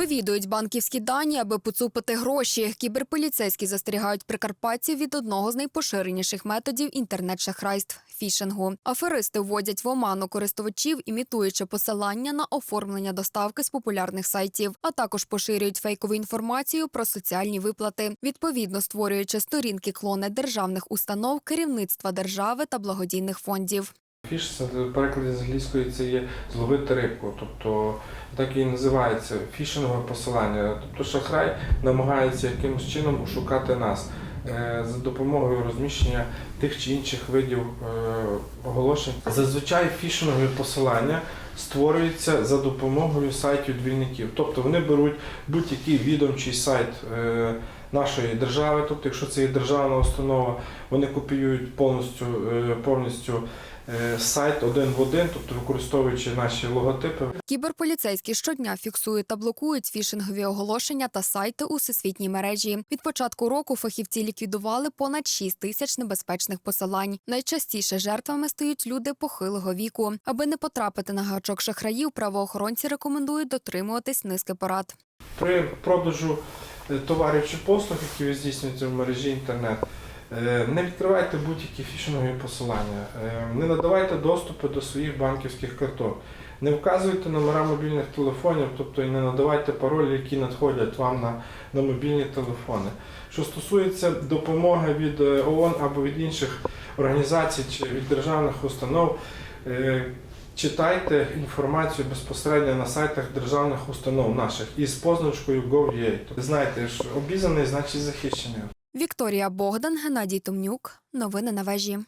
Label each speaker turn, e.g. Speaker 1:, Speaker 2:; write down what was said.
Speaker 1: Вивідують банківські дані, аби поцупити гроші. Кіберполіцейські застерігають прикарпатців від одного з найпоширеніших методів інтернет-шахрайств фішингу. Аферисти вводять в оману користувачів, імітуючи посилання на оформлення доставки з популярних сайтів, а також поширюють фейкову інформацію про соціальні виплати, відповідно створюючи сторінки клони державних установ, керівництва держави та благодійних фондів.
Speaker 2: Фіш це в перекладі з англійської це є зловити рибку, тобто так і називається фішингове посилання. Тобто шахрай намагається якимось чином ошукати нас е, за допомогою розміщення тих чи інших видів е, оголошень. Зазвичай фішингові посилання створюються за допомогою сайтів двійників. Тобто вони беруть будь-який відомчий сайт. Нашої держави, тобто, якщо це є державна установа, вони копіюють повністю е, повністю е, сайт один в один, тобто використовуючи наші логотипи.
Speaker 1: Кіберполіцейські щодня фіксують та блокують фішингові оголошення та сайти у всесвітній мережі. Від початку року фахівці ліквідували понад 6 тисяч небезпечних посилань. Найчастіше жертвами стають люди похилого віку. Аби не потрапити на гачок шахраїв, правоохоронці рекомендують дотримуватись низки порад.
Speaker 2: При продажу товарів чи послуг, які ви здійснюєте в мережі інтернет, е, не відкривайте будь-які фішингові посилання, е, не надавайте доступу до своїх банківських карток, не вказуйте номера мобільних телефонів, тобто і не надавайте паролі, які надходять вам на, на мобільні телефони. Що стосується допомоги від е, ООН або від інших організацій чи від державних установ, е, Читайте інформацію безпосередньо на сайтах державних установ наших із позначкою Gov.ua. Тобто, Знаєте, що обізнаний, значить захищений.
Speaker 1: Вікторія Богдан, Геннадій Томнюк. Новини на вежі.